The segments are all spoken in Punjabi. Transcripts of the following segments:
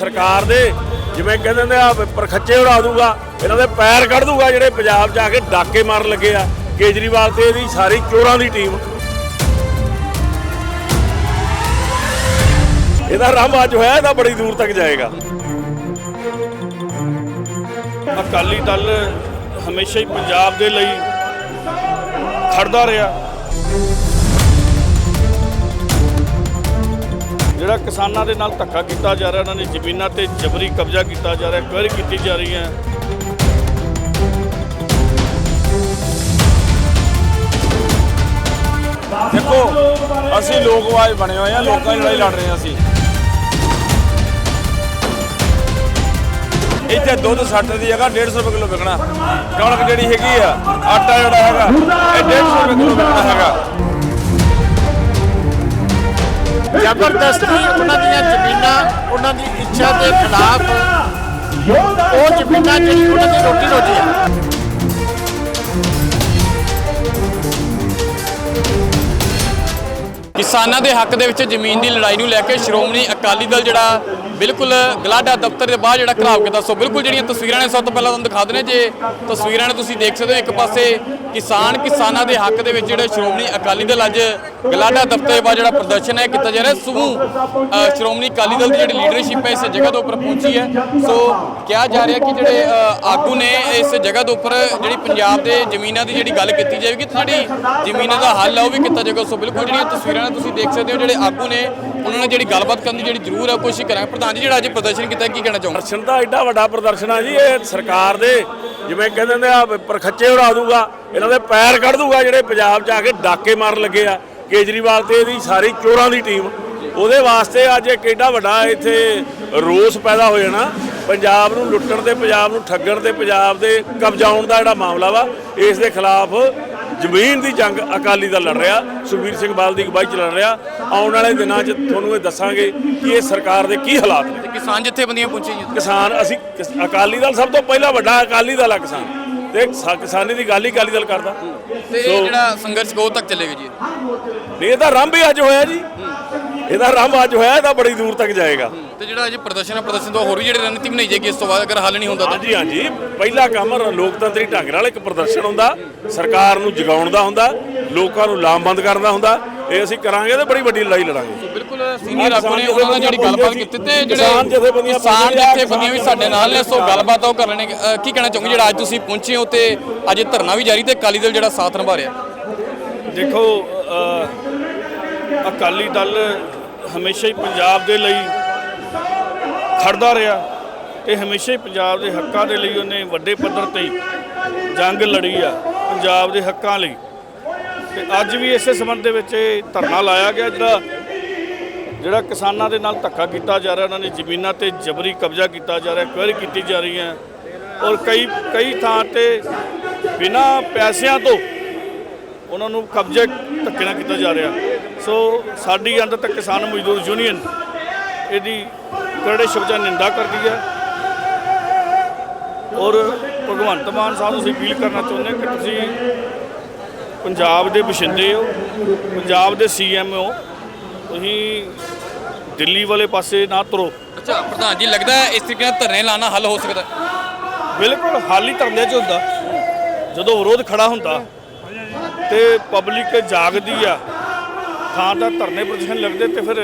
ਸਰਕਾਰ ਦੇ, ਜਿਵੇਂ ਕਹਿੰਦੇ ਨੇ ਆ ਪਰਖੱਚੇ ਉਡਾ ਦੂਗਾ, ਇਹਨਾਂ ਦੇ ਪੈਰ ਕੱਢ ਦੂਗਾ, ਜਿਹੜੇ ਪੰਜਾਬ 'ਚ ਆ ਕੇ ਡਾਕੇ ਮਾਰਨ ਲੱਗੇ ਆ, ਕੇਜਰੀਵਾਲ ਤੇ ਇਹਦੀ ਸਾਰੀ ਚੋਰਾਂ ਦੀ ਟੀਮ। ਇਹਦਾ ਰਾਮਾ ਅੱਜ ਹੋਇਆ, ਇਹਦਾ ਬੜੀ ਦੂਰ ਤੱਕ ਜਾਏਗਾ। ਅਕਾਲੀ ਦਲ ਹਮੇਸ਼ਾ ਹੀ ਪੰਜਾਬ ਦੇ ਲਈ ਖੜਦਾ ਰਿਹਾ। ਜਿਹੜਾ ਕਿਸਾਨਾਂ ਦੇ ਨਾਲ ਧੱਕਾ ਕੀਤਾ ਜਾ ਰਿਹਾ, ਉਹਨਾਂ ਦੀ ਜ਼ਮੀਨਾਂ ਤੇ ਜਬਰੀ ਕਬਜ਼ਾ ਕੀਤਾ ਜਾ ਰਿਹਾ ਕੁਐਰੀ ਕੀਤੀ ਜਾ ਰਹੀ ਹੈ। ਦੇਖੋ, ਅਸੀਂ ਲੋਕਵਾਜ ਬਣੇ ਹੋਏ ਆ ਲੋਕਾਂ ਦੀ ਲੜਾਈ ਲੜ ਰਹੇ ਹਾਂ ਅਸੀਂ। ਇੱਥੇ ਦੁੱਧ 60 ਦੀ ਜਗ੍ਹਾ 150 ਰੁਪਏ ਕਿਲੋ ਵਿਕਣਾ। ਕਣਕ ਜਿਹੜੀ ਹੈਗੀ ਆ, ਆਟਾ ਜਿਹੜਾ ਹੈਗਾ, ਇਹ 150 ਰੁਪਏ ਕਿਲੋ ਵਿਕਣਾ ਹੈਗਾ। ਜ਼ਬਰਦਸਤੀ ਉਹਨਾਂ ਦੀਆਂ ਜ਼ਮੀਨਾਂ, ਉਹਨਾਂ ਦੀ ਇੱਛਾ ਦੇ ਖਿਲਾਫ ਉਹ ਜ਼ਮੀਨਾਂ ਜਿਹੜੀ ਉਹਨਾਂ ਦੀ ਰੋਟੀ ਰੋਟੀ ਹੈ ਕਿਸਾਨਾਂ ਦੇ ਹੱਕ ਦੇ ਵਿੱਚ ਜ਼ਮੀਨ ਦੀ ਲੜਾਈ ਨੂੰ ਲੈ ਕੇ ਸ਼੍ਰੋਮਣੀ ਅਕਾਲੀ ਦਲ ਜਿਹੜਾ ਬਿਲਕੁਲ ਗਲਾਡਾ ਦਫ਼ਤਰ ਦੇ ਬਾਹਰ ਜਿਹੜਾ ਘਰਾਵ ਕੀਤਾ। ਸੋ ਬਿਲਕੁਲ ਜਿਹੜੀਆਂ ਤਸਵੀਰਾਂ ਨੇ, ਸਭ ਤੋਂ ਪਹਿਲਾਂ ਤੁਹਾਨੂੰ ਦਿਖਾ ਦਿੰਦੇ ਜੇ ਤਸਵੀਰਾਂ ਨੇ ਤੁਸੀਂ ਦੇਖ ਸਕਦੇ ਹੋ, ਇੱਕ ਪਾਸੇ ਕਿਸਾਨ ਕਿਸਾਨਾਂ ਦੇ ਹੱਕ ਦੇ ਵਿੱਚ ਜਿਹੜੇ ਸ਼੍ਰੋਮਣੀ ਅਕਾਲੀ ਦਲ ਅੱਜ ਗਲਾਡਾ ਦਫ਼ਤਰ ਦੇ ਬਾਹਰ ਜਿਹੜਾ ਪ੍ਰਦਰਸ਼ਨ ਹੈ ਕੀਤਾ ਜਾ ਰਿਹਾ। ਸਮੂਹ ਸ਼੍ਰੋਮਣੀ ਅਕਾਲੀ ਦਲ ਦੀ ਜਿਹੜੀ ਲੀਡਰਸ਼ਿਪ ਹੈ, ਇਸ ਜਗ੍ਹਾ ਦੇ ਉੱਪਰ ਪਹੁੰਚੀ ਹੈ। ਸੋ, ਕਿਹਾ ਜਾ ਰਿਹਾ ਕਿ ਜਿਹੜੇ ਆਗੂ ਨੇ ਇਸ ਜਗ੍ਹਾ ਦੇ ਉੱਪਰ ਜਿਹੜੀ ਪੰਜਾਬ ਦੇ ਜ਼ਮੀਨਾਂ ਦੀ ਜਿਹੜੀ ਗੱਲ ਕੀਤੀ ਜਾਵੇਗੀ, ਤੇ ਜਿਹੜੀ ਜ਼ਮੀਨਾਂ ਦਾ ਹੱਲ ਹੈ, ਉਹ ਵੀ ਕੀਤਾ ਜਾਵੇਗਾ। ਸੋ ਬਿਲਕੁਲ ਜਿਹੜੀਆਂ ਤਸਵੀਰਾਂ ਤੁਸੀਂ ਦੇਖ ਸਕਦੇ ਹੋ ਜਿਹੜੇ ਆਗੂ ਨੇ, ਉਹਨਾਂ ਨੇ ਜਿਹੜੀ ਗੱਲਬਾਤ ਕਰਨ ਦੀ ਜਿਹੜੀ ਜ਼ਰੂਰ ਹੈ ਕੋਸ਼ਿਸ਼ ਕਰਾਂਗੇ। ਪ੍ਰਧਾਨ ਜੀ, ਜਿਹੜਾ ਅੱਜ ਪ੍ਰਦਰਸ਼ਨ ਕੀਤਾ, ਕੀ ਕਹਿਣਾ ਚਾਹੋਗੇ? ਪ੍ਰਦਰਸ਼ਨ ਤਾਂ ਐਡਾ ਵੱਡਾ ਪ੍ਰਦਰਸ਼ਨ ਆ ਜੀ, ਇਹ ਸਰਕਾਰ ਦੇ, ਜਿਵੇਂ ਕਹਿੰਦੇ ਨੇ ਆ, ਪਰਖੱਚੇ ਉਡਾ ਦੂਗਾ, ਇਹਨਾਂ ਦੇ ਪੈਰ ਕੱਢ ਦੂਗਾ, ਜਿਹੜੇ ਪੰਜਾਬ 'ਚ ਆ ਕੇ ਡਾਕੇ ਮਾਰਨ ਲੱਗੇ ਆ। ਕੇਜਰੀਵਾਲ ਤੇ ਇਹਦੀ ਸਾਰੀ ਚੋਰਾਂ ਦੀ ਟੀਮ। ਉਹਦੇ ਵਾਸਤੇ ਅੱਜ ਇੱਕ ਐਡਾ ਵੱਡਾ ਇੱਥੇ ਰੋਸ ਪੈਦਾ ਹੋ ਜਾਣਾ। ਪੰਜਾਬ ਨੂੰ ਲੁੱਟਣ ਤੇ, ਪੰਜਾਬ ਨੂੰ ਠੱਗਣ ਤੇ, ਪੰਜਾਬ ਦੇ ਕਬਜ਼ਾਉਣ ਦਾ ਜਿਹੜਾ ਮਾਮਲਾ ਵਾ, ਇਸ ਦੇ ਖਿਲਾਫ ਜ਼ਮੀਨ ਦੀ ਜੰਗ ਅਕਾਲੀ ਦਲ ਲੜ ਰਿਹਾ ਸੁਖਬੀਰ ਸਿੰਘ ਬਾਦਲ ਦੀ ਅਗਵਾਈ ਚ ਲੜ ਰਿਹਾ। ਆਉਣ ਵਾਲੇ ਦਿਨਾਂ 'ਚ ਤੁਹਾਨੂੰ ਇਹ ਦੱਸਾਂਗੇ ਕਿ ਇਹ ਸਰਕਾਰ ਦੇ ਕੀ ਹਾਲਾਤ ਨੇ। ਤੇ ਕਿਸਾਨ ਜਥੇਬੰਦੀਆਂ ਪਹੁੰਚੀਆਂ ਜੀ। ਕਿਸਾਨ ਅਸੀਂ ਕਿਸ- ਅਕਾਲੀ ਦਲ ਸਭ ਤੋਂ ਪਹਿਲਾਂ ਵੱਡਾ ਅਕਾਲੀ ਦਲ ਆ ਕਿਸਾਨ। ਤੇ ਸਾ- ਕਿਸਾਨੀ ਦੀ ਗੱਲ ਹੀ ਅਕਾਲੀ ਦਲ ਕਰਦਾ। ਤੇ ਇਹ ਜਿਹੜਾ ਸੰਘਰਸ਼ ਕਦੋਂ ਤੱਕ ਚੱਲੇਗਾ ਜੀ। ਨਹੀਂ ਇਹਦਾ ਰੰਭ ਹੀ ਅੱਜ ਹੋਇਆ ਜੀ। ਇਹਦਾ ਰੰਭ ਅੱਜ ਹੋਇਆ ਇਹਦਾ ਬੜੀ ਦੂਰ ਤੱਕ ਜਾਏਗਾ। ਤੇ ਜਿਹੜਾ ਅੱਜ ਪ੍ਰਦਰਸ਼ਨ ਹੈ ਪ੍ਰਦਰਸ਼ਨ ਤੋਂ ਹੋਰ ਵੀ ਜਿਹੜੀ ਰਣਨੀਤੀ ਬਣਾਈ ਜਾਏਗੀ ਇਸ ਤੋਂ ਬਾਅਦ ਅਗਰ ਹੱਲ ਨਹੀਂ ਹੁੰਦਾ ਤਾਂ? ਹਾਂਜੀ ਹਾਂਜੀ। ਪਹਿਲਾ ਕੰਮ ਲੋਕਤੰਤਰੀ ਢੰਗ ਨਾਲ ਇੱਕ ਪ੍ਰਦਰਸ਼ਨ ਹੁੰਦਾ ਸਰਕਾਰ ਨੂੰ ਜਗਾਉਣ ਦਾ ਹੁੰਦਾ ਲੋਕਾਂ ਨੂੰ ਲਾਮਬੰਦ ਕਰਨ ਦਾ ਹੁੰਦਾ ਇਹ ਅਸੀਂ ਕਰਾਂਗੇ ਤੇ ਬੜੀ ਵੱਡੀ ਲੜਾਈ ਲੜਾਂਗੇ। ਬਿਲਕੁਲ ਸੀਨੀਅਰ ਆਗੂ ਨੇ ਉਹਨਾਂ ਨਾਲ ਜਿਹੜੀ ਗੱਲਬਾਤ ਕੀਤੀ ਤੇ ਜਿਹੜੇ ਕਿਸਾਨ ਜਥੇਬੰਦੀਆਂ ਕਿਸਾਨ ਪਹੁੰਚੇ ਆ, ਜਥੇਬੰਦੀਆਂ ਵੀ ਸਾਡੇ ਨਾਲ ਨੇ ਸੋ ਗੱਲਬਾਤ ਉਹ ਕਰ ਲੈਣੇ। ਅ, ਕੀ ਕਹਿਣਾ ਚਾਹੋਗੇ ਜਿਹੜਾ ਅੱਜ ਤੁਸੀਂ ਪਹੁੰਚੇ ਹੋ ਤੇ ਅੱਜ ਧਰਨਾ ਵੀ ਜਾਰੀ ਤੇ ਅਕਾਲੀ ਦਲ ਜਿਹੜਾ ਸਾਥ ਨਿਭਾ ਰਿਹਾ? ਦੇਖੋ ਅਕਾਲੀ ਦਲ ਹਮੇਸ਼ਾ ਹੀ ਪੰਜਾਬ ਦੇ ਲਈ ਖੜਦਾ ਰਿਹਾ ਤੇ ਹਮੇਸ਼ਾ ਹੀ ਪੰਜਾਬ ਦੇ ਹੱਕਾਂ ਦੇ ਲਈ ਉਹਨੇ ਵੱਡੇ ਪੱਧਰ ਤੇ ਜੰਗ ਲੜੀ ਆ ਪੰਜਾਬ ਦੇ ਹੱਕਾਂ ਲਈ। ਤੇ ਅੱਜ ਵੀ ਇਸੇ ਸੰਬੰਧ ਦੇ ਵਿੱਚ ਇਹ ਧਰਨਾ ਲਾਇਆ ਗਿਆ ਜਿਹੜਾ ਜਿਹੜਾ ਕਿਸਾਨਾਂ ਦੇ ਨਾਲ ਧੱਕਾ ਕੀਤਾ ਜਾ ਰਿਹਾ, ਉਹਨਾਂ ਨੇ ਜ਼ਮੀਨਾਂ ਤੇ ਜਬਰੀ ਕਬਜ਼ਾ ਕੀਤਾ ਜਾ ਰਿਹਾ ਕੁਐਰੀ ਕੀਤੀ ਜਾ ਰਹੀ ਹੈ ਔਰ ਕਈ ਕਈ ਥਾਂ ਤੇ ਬਿਨਾਂ ਪੈਸਿਆਂ ਤੋਂ ਉਹਨਾਂ ਨੂੰ ਕਬਜ਼ੇ ਧੱਕੇ ਨਾਲ ਕੀਤਾ ਜਾ ਰਿਹਾ। ਸੋ ਸਾਡੀ ਅੰਤ ਤੱਕ ਕਿਸਾਨ ਮਜ਼ਦੂਰ ਯੂਨੀਅਨ ਇਹਦੀ ਕਰੜੇ ਸ਼ਬਦਾਂ ਨਿੰਦਾ ਕਰਦੀ ਹੈ। ਔਰ ਭਗਵੰਤ ਮਾਨ ਸਾਹਿਬ ਨੂੰ ਅਪੀਲ ਕਰਨਾ ਚਾਹੁੰਦੇ ਹਾਂ ਕਿ ਤੁਸੀਂ ਪੰਜਾਬ ਦੇ ਬਸ਼ਿੰਦੇ ਹੋ ਪੰਜਾਬ ਦੇ ਸੀਐਮ ਹੋ ਤੁਸੀਂ ਦਿੱਲੀ ਵਾਲੇ ਪਾਸੇ ਨਾ ਤੁਰੋ। ਅੱਛਾ ਪ੍ਰਧਾਨ ਜੀ ਲੱਗਦਾ ਹੈ ਇਸ ਤਰੀਕੇ ਨਾਲ ਧਰਨੇ ਲਾਣਾ ਹੱਲ ਹੋ ਸਕਦਾ ਹੈ? ਬਿਲਕੁਲ ਹਾਲੀ ਧਰਨੇ 'ਚ ਹੁੰਦਾ। ਜਦੋਂ ਵਿਰੋਧ ਖੜਾ ਹੁੰਦਾ ਤੇ ਪਬਲਿਕ ਜਾਗਦੀ ਆ ਥਾਂ ਤਾਂ ਧਰਨੇ ਪ੍ਰਦਰਸ਼ਨ ਲੱਗਦੇ ਤੇ ਫਿਰ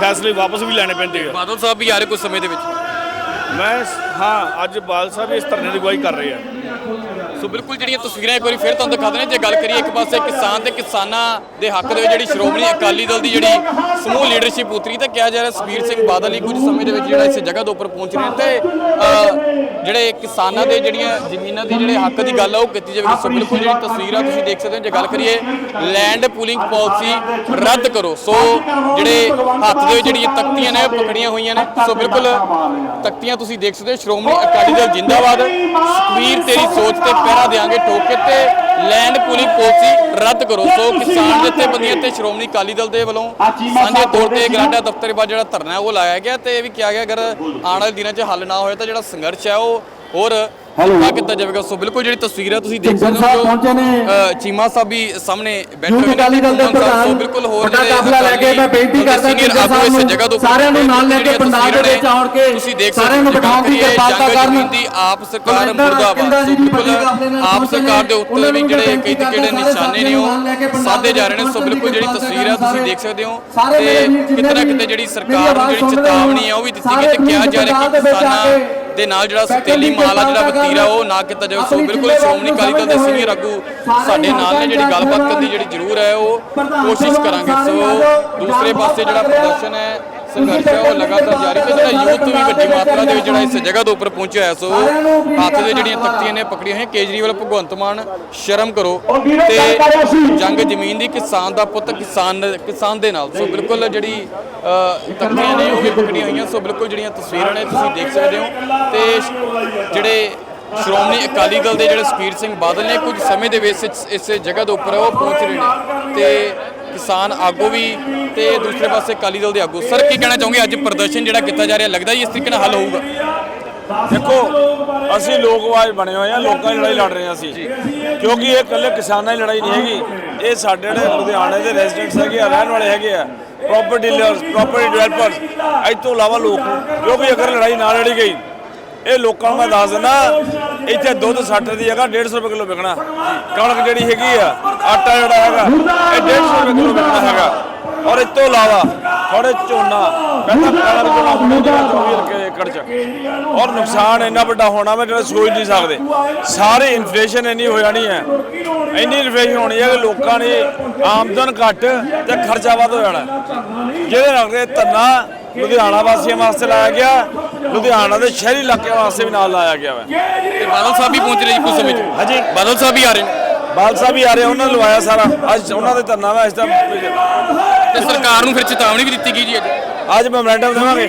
ਫੈਸਲੇ ਵਾਪਸ ਵੀ ਲੈਣੇ ਪੈਂਦੇ ਆ। ਬਾਦਲ ਸਾਹਿਬ ਵੀ ਆ ਰਹੇ ਕੁਝ ਸਮੇਂ ਦੇ ਵਿੱਚ? ਮੈਂ ਹਾਂ ਅੱਜ ਬਾਲ ਸਾਹਿਬ ਇਸ ਧਰਨੇ ਦੀ ਅਗਵਾਈ ਕਰ ਰਹੇ ਆ। ਸੋ ਬਿਲਕੁਲ ਜਿਹੜੀਆਂ ਤਸਵੀਰਾਂ ਇੱਕ ਵਾਰੀ ਫਿਰ ਤੁਹਾਨੂੰ ਦਿਖਾ ਦਿੰਦੇ ਜੇ ਗੱਲ ਕਰੀਏ ਇੱਕ ਪਾਸੇ ਕਿਸਾਨ ਤੇ ਕਿਸਾਨਾਂ ਦੇ ਹੱਕ ਦੇ ਵਿੱਚ ਜਿਹੜੀ ਸ਼੍ਰੋਮਣੀ ਅਕਾਲੀ ਦਲ ਦੀ ਜਿਹੜੀ ਸਮੂਹ ਲੀਡਰਸ਼ਿਪ ਉਤਰੀ ਤਾਂ ਕਿਹਾ ਜਾ ਰਿਹਾ ਸੁਖਬੀਰ ਸਿੰਘ ਬਾਦਲ ਹੀ ਕੁਝ ਸਮੇਂ ਦੇ ਵਿੱਚ ਜਿਹੜਾ ਇਸ ਜਗ੍ਹਾ ਦੇ ਉੱਪਰ ਪਹੁੰਚ ਰਹੇ ਨੇ ਤੇ ਜਿਹੜੇ ਕਿਸਾਨਾਂ ਦੇ ਜਿਹੜੀਆਂ ਜ਼ਮੀਨਾਂ ਦੇ ਜਿਹੜੇ ਹੱਕ ਦੀ ਗੱਲ ਆ ਉਹ ਕੀਤੀ ਜਾਵੇਗੀ। ਸੋ ਬਿਲਕੁਲ ਜਿਹੜੀ ਤਸਵੀਰਾਂ ਤੁਸੀਂ ਦੇਖ ਸਕਦੇ ਹੋ, ਜੇ ਗੱਲ ਕਰੀਏ ਲੈਂਡ ਪੂਲਿੰਗ ਪਾਲਿਸੀ ਰੱਦ ਕਰੋ। ਸੋ ਜਿਹੜੇ ਹੱਥ ਦੇ ਵਿੱਚ ਜਿਹੜੀਆਂ ਤਖਤੀਆਂ ਨੇ ਉਹ ਪਕੜੀਆਂ ਹੋਈਆਂ ਨੇ। ਸੋ ਬਿਲਕੁਲ ਤਖਤੀਆਂ ਤੁਸੀਂ ਦੇਖ ਸਕਦੇ ਹੋ, ਸ਼੍ਰੋਮਣੀ ਅਕਾਲੀ ਦਲ ਜਿੰਦਾਬਾਦ। ਸੁਖਬੀਰ, ਤੇਰੀ ਸੋਚ ਤੇ ਪਹਿਰਾ ਦੇਾਂਗੇ ਠੋਕ ਕੇ ਤੇ ਲੈਂਡ ਪੂਲਿੰਗ ਪਾਲਿਸੀ ਰੱਦ ਕਰੋ। ਸੋ ਕਿਸਾਨ ਜਥੇਬੰਦੀਆਂ ਤੇ ਸ਼੍ਰੋਮਣੀ ਅਕਾਲੀ ਦਲ ਦੇ ਵੱਲੋਂ ਸਾਂਝੇ ਤੌਰ ਤੇ ਗਰਾਡਾ ਦਫ਼ਤਰ ਬਾਅਦ ਜਿਹੜਾ ਧਰਨਾ ਉਹ ਲਾਇਆ ਗਿਆ ਤੇ ਇਹ ਵੀ ਕਿਹਾ ਗਿਆ ਅਗਰ ਆਉਣ ਵਾਲੇ ਦਿਨਾਂ 'ਚ ਹੱਲ ਨਾ ਹੋਏ ਤਾਂ ਜਿਹੜਾ ਸੰਘਰਸ਼ ਹੈ ਉਹ ਹੋਰ ਨਾ ਕੀਤਾ ਜਾਵੇਗਾ। ਸੋ ਬਿਲਕੁਲ ਜਿਹੜੀ ਤਸਵੀਰ ਹੈ ਤੁਸੀਂ ਦੇਖ ਸਕਦੇ ਹੋ। ਪਹੁੰਚੇ ਨੇ। ਅ, ਚੀਮਾ ਸਾਹਿਬ ਵੀ ਸਾਹਮਣੇ ਬੈਠੇ ਹੋਏ ਨੇ। ਦਲ ਦੇ ਪ੍ਰਧਾਨ ਬਿਲਕੁਲ ਹੋਰ ਜਿਹੜੇ ਕਾਫਲਾ ਲੈ ਕੇ ਮੈਂ ਬੇਨਤੀ ਕਰਦਾ ਝਿੰਜਰ ਆਗੂ ਇਸ ਜਗ੍ਹਾ ਤੋਂ ਸਾਰਿਆਂ ਨੂੰ ਨਾਲ ਲੈ ਕੇ ਪੰਡਾਲ ਦੇ ਵਿੱਚ ਆਉਣ ਕੇ ਤੁਸੀਂ ਦੇਖ ਸਾਰਿਆਂ ਨੂੰ ਬਿਠਾਉਣ ਦੀ ਕਿਰਪਾਲਤਾ ਕਰਨ। ਦੀ ਆਪ ਸਰਕਾਰ ਮੁਰਦਾਬਾਦ ਆਪ ਸਰਕਾਰ ਦੇ। ਉੱਤੇ ਵੀ ਜਿਹੜੇ ਕਈ ਕਰਦੇ ਨਿਸ਼ਾਨੇ ਨੇ ਕੇ ਉਹ ਸਾਧੇ ਜਾ ਰਹੇ ਨੇ। ਸੋ ਬਿਲਕੁਲ ਜਿਹੜੀ ਤਸਵੀਰ ਹੈ ਤੁਸੀਂ ਦੇਖ ਸਕਦੇ ਹੋ ਤੇ ਕਿਤੇ ਨਾ ਕਿਤੇ ਜਿਹੜੀ ਸਰਕਾਰ ਨੂੰ ਜਿਹੜੀ ਚੇਤਾਵਨੀ ਹੈ ਉਹ ਵੀ ਦਿੱਤੀ ਗਈ ਤੇ ਕਿਹਾ ਜਾ ਰਿਹਾ ਕਿ ਕਿਸਾਨਾਂ ਦੇ ਨਾਲ ਜਿਹੜਾ ਸਤੇਲੀ ਮਾਲ ਆ ਜਿਹੜਾ ਵਤੀਰਾ ਉਹ ਨਾ ਕੀਤਾ ਜਾਵੇ ਸੋ ਬਿਲਕੁਲ ਸ਼੍ਰੋਮਣੀ ਅਕਾਲੀ ਦਲ ਦੇ ਸੀਨੀਅਰ ਆਗੂ ਸਾਡੇ ਨਾਲ ਨੇ ਜਿਹੜੀ ਗੱਲਬਾਤ ਕਰਨ ਦੀ ਜਿਹੜੀ ਜ਼ਰੂਰ ਹੈ ਉਹ ਕੋਸ਼ਿਸ਼ ਕਰਾਂਗੇ। ਸੋ ਦੂਸਰੇ ਪਾਸੇ ਜਿਹੜਾ ਪ੍ਰਦਰਸ਼ਨ ਹੈ ਸੰਘਰਸ਼ ਹੈ ਉਹ ਲਗਾਤਾਰ ਜਾਰੀ ਜਿਹੜਾ ਯੂਥ ਵੀ ਵੱਡੀ ਮਾਤਰਾ ਦੇ ਵਿੱਚ ਜਿਹੜਾ ਇਸ ਜਗ੍ਹਾ ਦੇ ਉੱਪਰ ਪਹੁੰਚਿਆ ਹੈ। ਸੋ ਹੱਥ ਦੇ ਜਿਹੜੀਆਂ ਤਖਤੀਆਂ ਨੇ ਪਕੜੀਆਂ ਹੋਈਆਂ ਕੇਜਰੀਵਾਲ ਭਗਵੰਤ ਮਾਨ ਸ਼ਰਮ ਕਰੋ। ਤੇ ਜੰਗ ਜ਼ਮੀਨ ਦੀ ਕਿਸਾਨ ਦਾ ਪੁੱਤ ਕਿਸਾਨ ਕਿਸਾਨ ਦੇ ਨਾਲ। ਸੋ ਬਿਲਕੁਲ ਜਿਹੜੀ ਤਖਤੀਆਂ ਨੇ ਉਹ ਵੀ ਪਕੜੀਆਂ ਹੋਈਆਂ। ਸੋ ਬਿਲਕੁਲ ਜਿਹੜੀਆਂ ਤਸਵੀਰਾਂ ਨੇ ਤੁਸੀਂ ਦੇਖ ਸਕਦੇ ਹੋ। ਤੇ ਜਿਹੜੇ ਸ਼੍ਰੋਮਣੀ ਅਕਾਲੀ ਦਲ ਦੇ ਜਿਹੜੇ ਸੁਖਬੀਰ ਸਿੰਘ ਬਾਦਲ ਨੇ ਕੁਝ ਸਮੇਂ ਦੇ ਵਿੱਚ ਇਸ- ਇਸ ਜਗ੍ਹਾ ਦੇ ਉੱਪਰ ਉਹ ਪਹੁੰਚ ਰਹੇ ਨੇ। ਤੇ ਕਿਸਾਨ ਆਗੂ ਵੀ ਤੇ ਦੂਸਰੇ ਪਾਸੇ ਅਕਾਲੀ ਦਲ ਦੇ ਆਗੂ। ਸਰ ਕੀ ਕਹਿਣਾ ਚਾਹੋਗੇ? ਅੱਜ ਪ੍ਰਦਰਸ਼ਨ ਜਿਹੜਾ ਕੀਤਾ ਜਾ ਰਿਹਾ, ਲੱਗਦਾ ਜੀ ਇਸ ਤਰੀਕੇ ਨਾਲ ਹੱਲ ਹੋਊਗਾ? ਦੇਖੋ, ਅਸੀਂ ਲੋਕਵਾਜ਼ ਬਣੇ ਹੋਏ ਆ ਲੋਕਾਂ ਦੀ ਲੜਾਈ ਲੜ ਰਹੇ ਹਾਂ ਅਸੀਂ। ਕਿਉਂਕਿ ਇਹ ਇਕੱਲੇ ਕਿਸਾਨਾਂ ਦੀ ਲੜਾਈ ਨਹੀਂ ਹੈਗੀ। ਇਹ ਸਾਡੇ ਜਿਹੜੇ ਲੁਧਿਆਣੇ ਦੇ ਰੈਜ਼ੀਡੈਂਟਸ ਹੈਗੇ ਆ, ਰਹਿਣ ਵਾਲੇ ਹੈਗੇ ਆ ਪ੍ਰਾਪਰਟੀ ਡੀਲਰਸ ਪ੍ਰਾਪਰਟੀ ਡਿਵੈਲਪਰਸ ਇਹ ਤੋਂ ਇਲਾਵਾ ਲੋਕ ਕਿਉਂਕਿ ਅਗਰ ਲੜਾਈ ਨਾ ਲੜੀ ਗਈ ਇਹ ਲੋਕਾਂ ਨੂੰ ਮੈਂ ਦੱਸ ਦਿੰਦਾ, ਇੱਥੇ ਦੁੱਧ 60 ਦੀ ਜਗ੍ਹਾ 150 ਰੁਪਏ ਕਿਲੋ ਵਿਕਣਾ। ਕਣਕ ਜਿਹੜੀ ਹੈਗੀ ਆ, ਆਟਾ ਜਿਹੜਾ ਹੈਗਾ, ਇਹ 150 ਰੁਪਏ ਕਿਲੋ ਵਿਕਣਾ ਹੈਗਾ। ਔਰ ਇਸ ਤੋਂ ਇਲਾਵਾ ਥੋੜੇ ਝੋਨਾ ਪਹਿਲਾਂ ਕਣਕ ਝੋਨਾ ਬਣਾਉਂਦੇ ਆ 24 ਰੁਪਏ ਏਕੜ ਚ। ਔਰ ਨੁਕਸਾਨ ਇੰਨਾ ਵੱਡਾ ਹੋਣਾ ਮੈਂ ਜਿਹੜਾ ਸੋਚ ਨਹੀਂ ਸਕਦੇ। ਸਾਰੇ ਇਨਫਲੇਸ਼ਨ ਇੰਨੀ ਹੋ ਜਾਣੀ ਹੈ। ਇੰਨੀ ਇਨਫਲੇਸ਼ਨ ਹੋਣੀ ਹੈ ਕਿ ਲੋਕਾਂ ਦੀ ਆਮਦਨ ਘੱਟ ਤੇ ਖਰਚਾ ਵੱਧ ਹੋ ਜਾਣਾ। ਜਿਹਦੇ ਨਾਲ ਕਿ ਧੰਨਾ ਲੁਧਿਆਣਾ ਵਾਸੀਆਂ ਵਾਸਤੇ ਲਾਇਆ ਗਿਆ? ਲੁਧਿਆਣਾ ਦੇ ਸ਼ਹਿਰੀ ਇਲਾਕੇ ਵਾਸਤੇ ਵੀ ਨਾਲ ਲਾਇਆ ਗਿਆ ਹੈ ਤੇ ਬਾਦਲ ਸਾਹਿਬ ਵੀ ਪਹੁੰਚ ਰਹੇ ਜੀ ਕੁਝ ਸਮੇਂ 'ਚ। ਹਾਂਜੀ। ਬਾਦਲ ਸਾਹਿਬ ਵੀ ਆ ਰਹੇ ਨੇ। ਬਾਲ ਸਾਹਿਬ ਵੀ ਆ ਰਹੇ ਉਹਨਾਂ ਨੇ ਲਵਾਇਆ ਸਾਰਾ। ਅੱਜ ਉਹਨਾਂ ਦੇ ਧਰਨਾ ਵਾ ਇਸ ਟਾਈਮ ਤੇ ਸਰਕਾਰ ਨੂੰ ਫਿਰ ਚੇਤਾਵਨੀ ਵੀ ਦਿੱਤੀ ਗਈ ਜੀ ਅੱਜ। ਅੱਜ ਮੈਮੋਰੈਂਡਮ ਦੇਵਾਂਗੇ।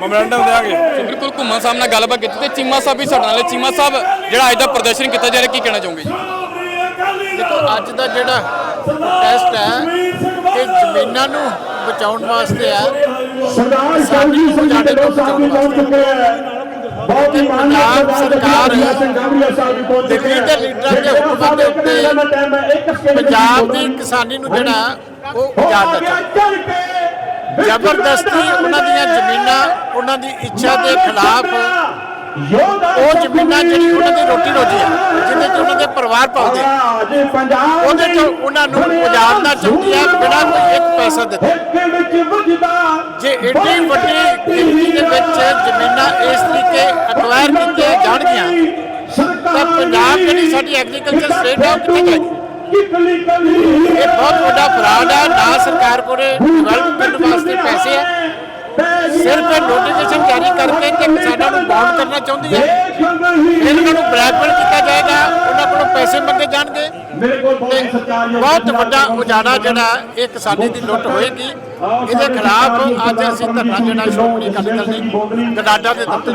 ਮੈਮੋਰੈਂਡਮ ਦੇਵਾਂਗੇ। ਬਿਲਕੁਲ ਘੁੰਮਣ ਸਾਹਿਬ ਨਾਲ ਗੱਲਬਾਤ ਕੀਤੀ ਤੇ ਚੀਮਾ ਸਾਹਿਬ ਵੀ ਸਾਡੇ ਨਾਲ ਹੈ। ਚੀਮਾ ਸਾਹਿਬ ਜਿਹੜਾ ਅੱਜ ਦਾ ਪ੍ਰਦਰਸ਼ਨ ਕੀਤਾ ਜਾ ਰਿਹਾ ਕੀ ਕਹਿਣਾ ਚਾਹੋਗੇ ਜੀ? ਦੇਖੋ ਅੱਜ ਦਾ ਜਿਹੜਾ ਟੈਸਟ ਹੈ ਇਹ ਜ਼ਮੀਨਾਂ ਨੂੰ ਬਚਾਉਣ ਵਾਸਤੇ ਹੈ। ਸਰਦਾਰ ਸਾਡੀ ਨੂੰ ਸਾਡੇ ਤੋਂ ਬਚਾਉਣ ਵਾਸਤੇ ਬਹੁਤ ਹੀ ਪੰਜਾਬ ਸਰਕਾਰ ਦਿੱਲੀ ਦੇ ਲੀਡਰਾਂ ਦੇ ਹੁਕਮਾਂ ਦੇ ਉੱਤੇ ਪੰਜਾਬ ਦੀ ਕਿਸਾਨੀ ਨੂੰ ਜਿਹੜਾ ਉਹ ਚਾਹੁੰਦਾ ਜ਼ਬਰਦਸਤੀ ਉਹਨਾਂ ਦੀਆਂ ਜ਼ਮੀਨਾਂ ਉਹਨਾਂ ਦੀ ਇੱਛਾ ਦੇ ਖਿਲਾਫ ਉਹ ਜ਼ਮੀਨਾਂ ਜਿਹੜੀ ਉਹਨਾਂ ਦੀ ਰੋਟੀ ਰੋਜੀ ਹੈ ਜਿਹਦੇ ਚ ਉਹਨਾਂ ਦੇ ਪਰਿਵਾਰ ਪਾਉਂਦੇ ਆ, ਉਹਦੇ ਚ ਉਹਨਾਂ ਨੂੰ ਉਜਾੜਨਾ ਚਾਹੁੰਦੀ ਹੈ ਬਿਨਾਂ ਕੋਈ ਇੱਕ ਪੈਸਾ ਦਿੱਤੇ। ਏਡੀ ਵੱਡੀ ਗਿਣਤੀ ਦੇ ਵਿੱਚ ਜ਼ਮੀਨਾਂ ਇਸ ਤਰੀਕੇ ਅਕਵਾਇਰ ਕੀਤੀਆਂ ਜਾਣਗੀਆਂ। ਤਾਂ ਪੰਜਾਬ ਜਿਹੜੀ ਸਾਡੀ ਐਗਰੀਕਲਚਰ ਸਟੇਟ ਹੈ ਕਿੱਥੇ ਜਾਏਗੀ ਇਹ ਬਹੁਤ ਵੱਡਾ ਫਰਾਡ ਹੈ। ਨਾ ਸਰਕਾਰ ਕੋਲ ਡਿਵੈਲਪ ਕਰਨ ਵਾਸਤੇ ਪੈਸੇ ਹੈ। ਸਿਰਫ ਨੋਟੀਫਿਕੇਸ਼ਨ ਜਾਰੀ ਕਰਕੇ ਤੇ ਕਿਸਾਨਾਂ ਨੂੰ ਬਾਉਂਡ ਕਰਨਾ ਚਾਹੁੰਦੀ ਹੈ। ਇਹਨਾਂ ਨੂੰ ਬਲੈਕਮੇਲ ਕੀਤਾ ਜਾਏਗਾ ਉਹਨਾਂ ਕੋਲੋਂ ਪੈਸੇ ਮੰਗੇ ਜਾਣਗੇ। ਬਹੁਤ ਵੱਡਾ ਉਜਾੜਾ ਜਿਹੜਾ ਇਹ ਕਿਸਾਨੀ ਦੀ ਲੁੱਟ ਹੋਏਗੀ। ਇਹਦੇ ਖਿਲਾਫ ਅੱਜ ਅਸੀਂ ਧਰਨਾ ਜਿਹੜਾ ਅਕਾਲੀ ਦਲ ਨੇ ਗਡਾਡਾ ਦੇ ਦਫ਼ਤਰ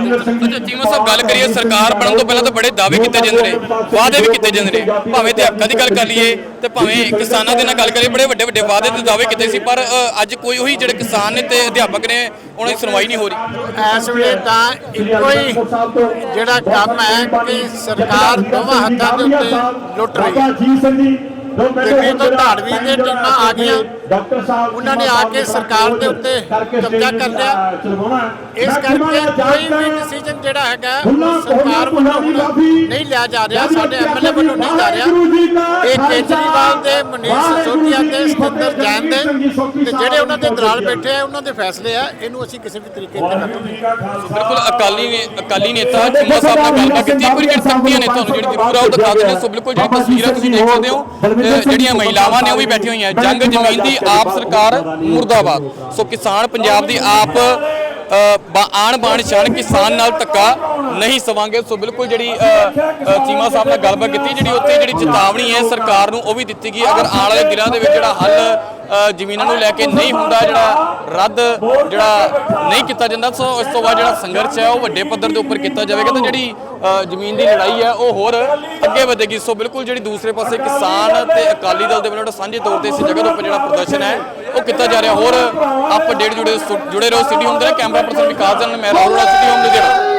ਦੇ ਚੀਮਾ ਸਾਹਿਬ ਗੱਲ ਕਰੀਏ ਸਰਕਾਰ ਬਣਨ ਤੋਂ ਪਹਿਲਾਂ ਤਾਂ ਬੜੇ ਦਾਅਵੇ ਕੀਤੇ ਜਾਂਦੇ ਨੇ। ਵਾਅਦੇ ਵੀ ਕੀਤੇ ਜਾਂਦੇ ਨੇ। ਭਾਵੇਂ ਤੇ ਹੱਕਾਂ ਦੀ ਗੱਲ ਕਰ ਲਈਏ ਤੇ ਭਾਵੇਂ ਕਿਸਾਨਾਂ ਦੇ ਨਾਲ ਗੱਲ ਕਰੀਏ ਬੜੇ ਵੱਡੇ ਵੱਡੇ ਵਾਅਦੇ ਤੇ ਦਾਅਵੇ ਕੀਤੇ ਸੀ। ਪਰ ਅੱਜ ਕੋਈ ਉਹੀ ਜਿਹੜੇ ਕਿਸਾਨ ਨੇ ਤੇ ਅਧਿਆਪਕ ਨੇ ਉਹਨਾਂ ਦੀ ਸੁਣਵਾਈ ਨਹੀਂ ਹੋ ਰਹੀ। ਇਸ ਵੇਲੇ ਤਾਂ ਇੱਕੋ ਹੀ ਜਿਹੜਾ ਕੰਮ ਹੈ ਕਿ ਸਰਕਾਰ ਦੋਵਾਂ ਹੱਥਾਂ ਦੇ ਉੱਤੇ ਲੁੱਟ ਰਹੀ ਹੈ। ਦਿੱਲੀ ਤੋਂ ਧਾੜਵੀ ਦੀਆਂ ਟੀਮਾਂ ਆ ਗਈਆਂ। ਉਹਨਾਂ ਨੇ ਆ ਕੇ ਸਰਕਾਰ ਦੇ ਉੱਤੇ ਕਬਜ਼ਾ ਕਰ ਲਿਆ। ਇਸ ਕਰਕੇ ਕੋਈ ਵੀ ਡਿਸੀਜਨ ਜਿਹੜਾ ਹੈਗਾ ਸਰਕਾਰ ਵੱਲੋਂ ਨਹੀਂ ਲਿਆ ਜਾ ਰਿਹਾ ਸਾਡੇ ਐਮਐਲਏ ਵੱਲੋਂ ਨਹੀਂ ਜਾ ਰਿਹਾ। ਕੇਜਰੀਵਾਲ ਦੇ ਮਨੀਸ਼ ਸਿਸੋਦੀਆ ਦੇ ਸਤਿੰਦਰ ਜੈਨ ਦੇ ਤੇ ਜਿਹੜੇ ਉਹਨਾਂ ਦੇ ਦਲਾਲ ਬੈਠੇ ਆ ਉਹਨਾਂ ਦੇ ਫੈਸਲੇ ਆ ਇਹਨੂੰ ਅਸੀਂ ਕਿਸੇ ਵੀ ਤਰੀਕੇ ਤੇ ਨਹੀਂ ਸੋ ਬਿਲਕੁਲ ਅਕਾਲੀ ਨੇ ਅਕਾਲੀ ਨੇਤਾ ਚੀਮਾ ਸਾਹਿਬ ਨਾਲ ਗੱਲਬਾਤ ਕੀਤੀ ਵਾਰੀ ਜਿਹੜੀ ਤਖਤੀਆਂ ਨੇ ਤੁਹਾਨੂੰ ਜਿਹੜੀ ਜ਼ਰੂਰ ਆ ਉਹ ਦਿਖਾ ਦਿੰਦੇ ਸੋ ਬਿਲਕੁਲ ਜਿਹੜੀ ਤਸਵੀਰਾਂ ਤੁਸੀਂ ਦੇਖ ਸਕਦੇ ਹੋ। ਜਿਹੜੀਆਂ ਮਹਿਲਾਵਾਂ ਨੇ ਉਹ ਵੀ ਬੈਠੀਆਂ ਹੋਈਆਂ ਜੰਗ ਜ਼ਮੀਨ ਦੀ ਆਪ ਸਰਕਾਰ ਮੁਰਦਾਬਾਦ ਸੋ ਕਿਸਾਨ ਪੰਜਾਬ ਦੀ ਆਪ ਆਣ ਬਾਣ ਸ਼ਾਨ ਕਿਸਾਨ ਨਾਲ ਧੱਕਾ ਨਹੀਂ ਸਵਾਂਗੇ। ਸੋ ਬਿਲਕੁਲ ਜਿਹੜੀ ਅ, ਚੀਮਾ ਸਾਹਿਬ ਨਾਲ ਗੱਲਬਾਤ ਕੀਤੀ ਜਿਹੜੀ ਉੱਥੇ ਜਿਹੜੀ ਚੇਤਾਵਨੀ ਹੈ ਸਰਕਾਰ ਨੂੰ ਉਹ ਵੀ ਦਿੱਤੀ ਗਈ। ਅਗਰ ਆਉਣ ਵਾਲੇ ਦਿਨਾਂ ਦੇ ਵਿੱਚ ਜਿਹੜਾ ਹੱਲ ਜ਼ਮੀਨਾਂ ਨੂੰ ਲੈ ਕੇ ਨਹੀਂ ਹੁੰਦਾ ਜਿਹੜਾ ਰੱਦ ਜਿਹੜਾ ਨਹੀਂ ਕੀਤਾ ਜਾਂਦਾ, ਸੋ ਇਸ ਤੋਂ ਬਾਅਦ ਜਿਹੜਾ ਸੰਘਰਸ਼ ਹੈ, ਉਹ ਵੱਡੇ ਪੱਧਰ ਦੇ ਉੱਪਰ ਕੀਤਾ ਜਾਵੇਗਾ ਤੇ ਜਿਹੜੀ ਜ਼ਮੀਨ ਦੀ ਲੜਾਈ ਹੈ, ਉਹ ਹੋਰ ਅੱਗੇ ਵਧੇਗੀ। ਸੋ ਬਿਲਕੁਲ ਜਿਹੜੀ ਦੂਸਰੇ ਪਾਸੇ ਕਿਸਾਨ ਤੇ ਅਕਾਲੀ ਦਲ ਦੇ ਵੱਲੋਂ ਜਿਹੜਾ ਸਾਂਝੇ ਤੌਰ ਤੇ ਇਸ ਜਗ੍ਹਾ ਦੇ ਉੱਪਰ ਜਿਹੜਾ ਪ੍ਰਦਰਸ਼ਨ ਹੈ, ਉਹ ਕੀਤਾ ਜਾ ਰਿਹਾ। ਹੋਰ ਅਪਡੇਟ ਜੁੜੇ ਜੁੜੇ ਰਹੋ ਸਿਟੀ ਹੋਮ ਦੇ ਕੈਮਰਾ ਪਰਸਨ ਵਿਕਾਸ ਜਨ, ਮੈਂ ਰਾਹੁਲ ਸਿਟੀ ਹੋਮ ਲੁਧਿਆਣਾ।